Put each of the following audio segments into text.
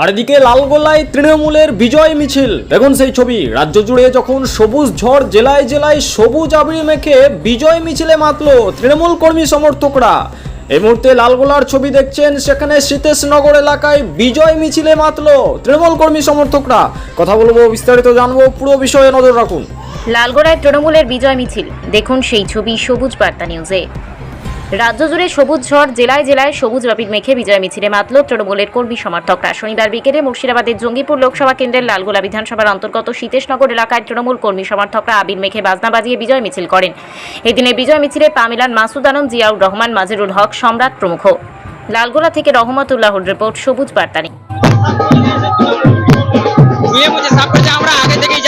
আর এদিকে লালগোলায় তৃণমূলের বিজয় মিছিল। দেখুন সেই ছবি। রাজ্য জুড়ে যখন সবুজ ঝড় জেলায় জেলায় সবুজ আবির মেখে বিজয় মিছিলে মাতল তৃণমূল কর্মী সমর্থকরা। এই মুহূর্তে লালগোলার ছবি দেখছেন সেখানে সীতেশনগর এলাকায় বিজয় মিছিলে মাতল তৃণমূল কর্মী সমর্থকরা। কথা বলব, বিস্তারিত জানব, পুরো বিষয়ে নজর রাখুন। লালগড়ায় তৃণমূলের বিজয় মিছিল। দেখুন সেই ছবি সবুজ বার্তা নিউজে। রাজ্য জুড়ে সবুজ ঝড় জেলায় জেলায় সবুজ রাপিড মেখে বিজয় মিছিলে মাতল তৃণমূলের কর্মী সমর্থকরা। শনিবার বিকেলে মুর্শিদাবাদের জঙ্গিপুর লোকসভা কেন্দ্রের লালগোলা বিধানসভার অন্তর্গত সীতেশনগর এলাকায় তৃণমূল কর্মী সমর্থকরা আবির মেখে বাজনা বাজিয়ে বিজয় মিছিল করেন। এদিনে বিজয় মিছিলে পা মিলান মাসুদ আলম, জিয়াউর রহমান, মাজেরুল হক, সম্রাট প্রমুখ। লালগোলা থেকে রহমতুল্লাহর রিপোর্ট, সবুজ বার্তা নিউজ। ধুয়ে মুছে সাফ করেছে আমরা আগে থেকেই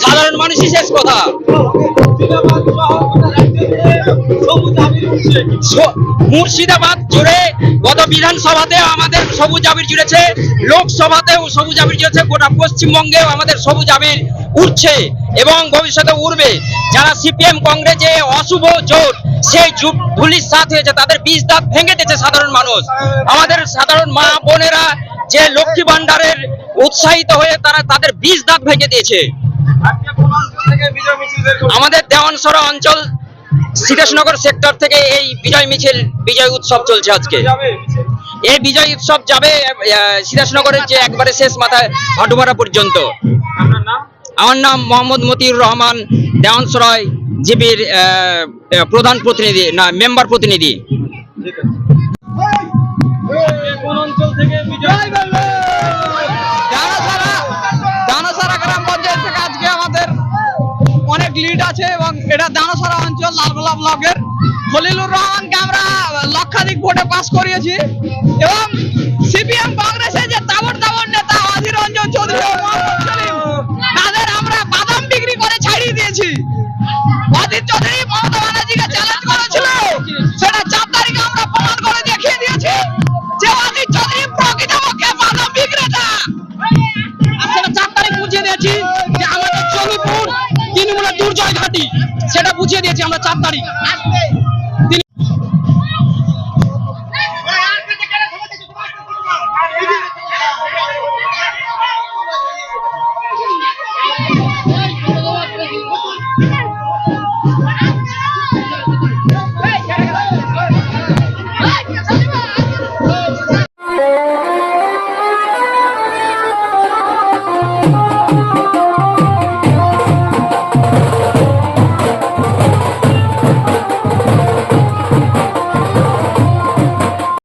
সাধারণ মানুষই শেষ কথা। মুর্শিদাবাদ জুড়ে গত বিধানসভাতেও আমাদের সবুজ আবির জুড়েছে, লোকসভাতেও সবুজ আবির জুড়েছে, গোটা পশ্চিমবঙ্গেও আমাদের সবুজ আবির উঠছে এবং ভবিষ্যতে উঠবে যারা সিপিএম কংগ্রেসে অশুভ জোট, সেই যুগ ধুলির সাথ হয়েছে, তাদের বীজ দাঁত ভেঙে দিয়েছে সাধারণ মানুষ। আমাদের সাধারণ মা বোনেরা যে লক্ষ্মী ভান্ডারের উৎসাহিত হয়ে তারা তাদের বীজ দাঁত ভেঙে দিয়েছে। আমাদের দেওয়ানসরা অঞ্চল সিরাজনগর সেক্টর থেকে এই বিজয় মিছিল বিজয় উৎসব চলছে আজকে। এই বিজয় উৎসব যাবে আহ, সিরাজনগরের যে একবারে শেষ মাথায় হাটুমারা পর্যন্ত। আমার নাম মোহাম্মদ মতিউর রহমান দেওয়ানসরায় জিবির প্রধান প্রতিনিধি না মেম্বার প্রতিনিধি। লিড আছে এবং এটা দানাসারা অঞ্চল লালগোলা ব্লকের খলিলুর রহমানকে আমরা লক্ষাধিক ভোটে পাস করিয়েছি। এবং সিপিএম কংগ্রেসের যে তাবড় তাবড় নেতা অধীর রঞ্জন চৌধুরী তাদের আমরা বাদাম বিক্রি করে ছাড়িয়ে দিয়েছি। অধীর চৌধুরী মমতা ব্যানার্জিকে চ্যালেঞ্জ করেছিল। সেটা চার তারিখে আমরা প্রমাণ করে দেখিয়ে দিয়েছি যে অধীর চৌধুরী প্রকৃতপক্ষে বাদাম বিক্রেতা। সেটা চার তারিখ বুঝিয়ে দিয়েছি। কোথায় ঘাটি সেটা বুঝিয়ে দিয়েছি আমরা চার তারিখ।